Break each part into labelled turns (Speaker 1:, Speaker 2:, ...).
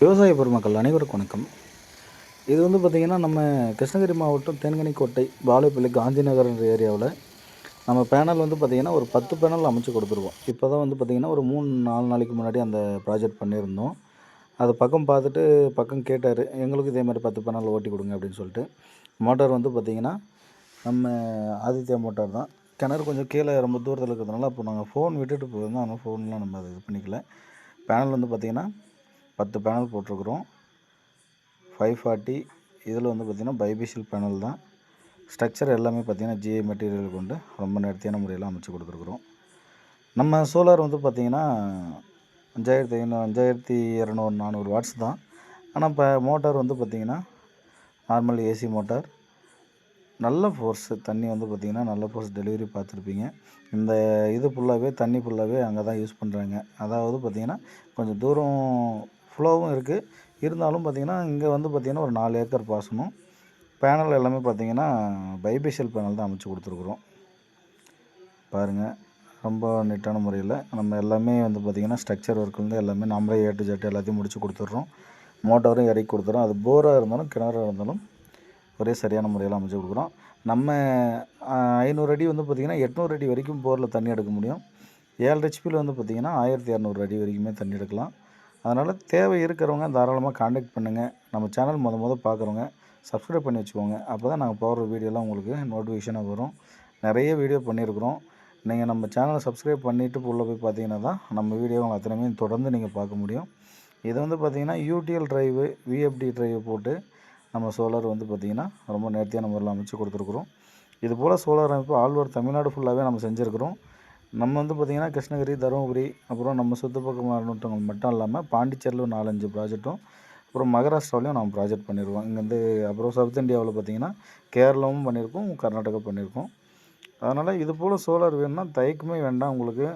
Speaker 1: விவசாய பெருமக்கள் அனைவருக்கும் வணக்கம். இது வந்து பார்த்திங்கன்னா நம்ம கிருஷ்ணகிரி மாவட்டம் தேன்கனிக்கோட்டை பாலைப்பள்ளி காந்தி நகர்ன்ற ஏரியாவில் நம்ம பேனல் வந்து பார்த்திங்கன்னா ஒரு பத்து பேனல் அமைச்சு கொடுத்துருவோம் இப்போ தான் வந்து பார்த்திங்கன்னா ஒரு மூணு நாலு நாளைக்கு முன்னாடி அந்த ப்ராஜெக்ட் பண்ணியிருந்தோம். அது பக்கம் பார்த்துட்டு பக்கம் கேட்டார் எங்களுக்கு இதே மாதிரி பத்து பேனல் ஓட்டி கொடுங்க அப்படின்னு சொல்லிட்டு. மோட்டார் வந்து பார்த்திங்கன்னா நம்ம ஆதித்யா மோட்டார் தான். கிணறு கொஞ்சம் கீழே ரொம்ப தூரத்தில் இருக்கிறதுனால அப்போ நாங்கள் ஃபோன் விட்டுட்டு போயிருந்தோம். ஆனால் ஃபோன்லாம் நம்ம அது இது பண்ணிக்கல. பேனல் வந்து பார்த்திங்கன்னா பத்து பேனல் போட்டிருக்குறோம். ஃபைவ் ஃபார்ட்டி இதில் வந்து பார்த்திங்கன்னா பைபிஷியல் பேனல் தான். ஸ்ட்ரக்சர் எல்லாமே பார்த்திங்கன்னா ஜிஐ மெட்டீரியல் கொண்டு ரொம்ப நேர்த்தியான முறையில் அமைச்சு கொடுத்துருக்குறோம். நம்ம சோலார் வந்து பார்த்திங்கன்னா அஞ்சாயிரத்தி ஐநூறு அஞ்சாயிரத்தி இரநூறு நானூறு வாட்ஸ் தான். ஆனால் இப்போ மோட்டார் வந்து பார்த்திங்கன்னா நார்மல் ஏசி மோட்டார் நல்ல ஃபோர்ஸு தண்ணி வந்து பார்த்திங்கன்னா நல்ல ஃபோர்ஸ் டெலிவரி பார்த்துருப்பீங்க. இந்த இது ஃபுல்லாகவே தண்ணி ஃபுல்லாகவே அங்கே தான் யூஸ் பண்ணுறாங்க அதாவது பார்த்திங்கன்னா கொஞ்சம் தூரம் ஃப்ளோவும் இருக்குது இருந்தாலும் பார்த்திங்கன்னா இங்கே வந்து பார்த்திங்கன்னா ஒரு நாலு ஏக்கர் பாசனம். பேனல் எல்லாமே பார்த்திங்கன்னா பைபிஷியல் பேனல் தான் அமைச்சு கொடுத்துருக்குறோம். பாருங்கள் ரொம்ப நீட்டான முறையில் நம்ம எல்லாமே வந்து பார்த்திங்கன்னா ஸ்ட்ரக்சர் ஒர்க்லேருந்து எல்லாமே நம்மளே ஏட்டு ஜட்டு எல்லாத்தையும் முடிச்சு கொடுத்துட்றோம். மோட்டாரும் இறக்கி கொடுத்துறோம் அது போராக இருந்தாலும் கிணறாக இருந்தாலும் ஒரே சரியான முறையில் அமைச்சு கொடுக்குறோம். நம்ம ஐநூறு அடி வந்து பார்த்திங்கன்னா எட்நூறு அடி வரைக்கும் போரில் தண்ணி எடுக்க முடியும். ஏழு ஹெச்பியில் வந்து பார்த்திங்கன்னா ஆயிரத்தி இரநூறு அடி வரைக்குமே தண்ணி எடுக்கலாம். அதனால் தேவை இருக்கிறவங்க தாராளமாக காண்டாக்ட் பண்ணுங்கள் நம்ம சேனல் முத முத பார்க்குறவங்க சப்ஸ்கிரைப் பண்ணி வச்சுக்கோங்க. அப்போ தான் நாங்கள் போடுற வீடியோலாம் உங்களுக்கு நோட்டிஃபிகேஷனாக வரும். நிறைய வீடியோ பண்ணியிருக்கிறோம் நீங்கள் நம்ம சேனலை சப்ஸ்கிரைப் பண்ணிவிட்டு உள்ளே போய் பார்த்தீங்கன்னா தான் நம்ம வீடியோவை அத்தனையுமே தொடர்ந்து நீங்கள் பார்க்க முடியும். இது வந்து பார்த்திங்கன்னா யூடிஎல் ட்ரைவு விஎஃப்டி ட்ரைவை போட்டு நம்ம சோலார் வந்து பார்த்திங்கன்னா ரொம்ப நேர்த்தியான முறையில் அமைச்சு கொடுத்துருக்குறோம். இது போல் சோலார் அமைப்பு ஆல் ஓவர் தமிழ்நாடு ஃபுல்லாகவே நம்ம செஞ்சுருக்கிறோம். நம்ம வந்து பார்த்திங்கன்னா கிருஷ்ணகிரி தருமபுரி அப்புறம் நம்ம சுற்று பக்கம் மாவட்டங்கள் மட்டும் இல்லாமல் பாண்டிச்சேரியில் ஒரு நாலஞ்சு ப்ராஜெக்ட்டும் அப்புறம் மகாராஷ்டிராவிலையும் நம்ம ப்ராஜெக்ட் பண்ணியிருக்கோம் இங்கேருந்து அப்புறம் சவுத் இந்தியாவில் பார்த்திங்கன்னா கேரளாவும் பண்ணியிருக்கோம் கர்நாடகா பண்ணியிருக்கோம் அதனால் இது போல் சோலார் வேணும்னா தயக்கமே வேண்டாம் உங்களுக்கு.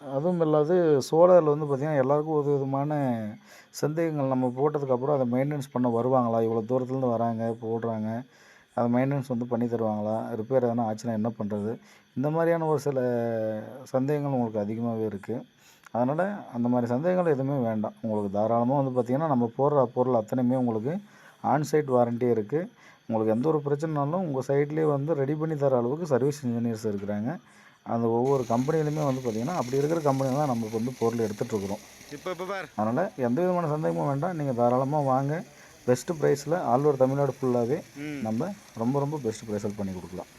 Speaker 1: அதுவும் இல்லாது சோலாரில் வந்து பார்த்திங்கன்னா எல்லாருக்கும் ஒரு விதமான சந்தேகங்கள். நம்ம போட்டதுக்கப்புறம் அதை மெயின்டெனன்ஸ் பண்ண வருவாங்களா? இவ்வளோ தூரத்துலேருந்து வராங்க போடுறாங்க. அதை மெயின்டெனன்ஸ் வந்து பண்ணி தருவாங்களா? ரிப்பேர் எதனா ஆச்சுன்னா என்ன பண்ணுறது இந்த மாதிரியான ஒரு சில சந்தேகங்கள் உங்களுக்கு அதிகமாகவே இருக்குது அதனால் அந்த மாதிரி சந்தேகங்கள் எதுவுமே வேண்டாம். உங்களுக்கு தாராளமாக வந்து பார்த்திங்கன்னா நம்ம போடுற பொருள் அத்தனையுமே உங்களுக்கு ஆன்சைட் வாரண்டியே இருக்குது உங்களுக்கு எந்த ஒரு பிரச்சனைனாலும் உங்கள் சைட்லேயே வந்து ரெடி பண்ணி தர அளவுக்கு சர்வீஸ் இன்ஜினியர்ஸ் இருக்கிறாங்க. அந்த ஒவ்வொரு கம்பெனிலுமே வந்து பார்த்திங்கன்னா அப்படி இருக்கிற கம்பெனி தான் நமக்கு வந்து பொருள் எடுத்துகிட்ருக்குறோம்
Speaker 2: இப்போ இப்போ
Speaker 1: அதனால் எந்த விதமான சந்தேகமும் வேண்டாம். நீங்கள் தாராளமாக வாங்க. பெஸ்ட்டு ப்ரைஸில் ஆல் ஓவர் தமிழ்நாடு ஃபுல்லாகவே நம்ம ரொம்ப ரொம்ப பெஸ்ட் ப்ரைஸில் பண்ணி கொடுக்கலாம்.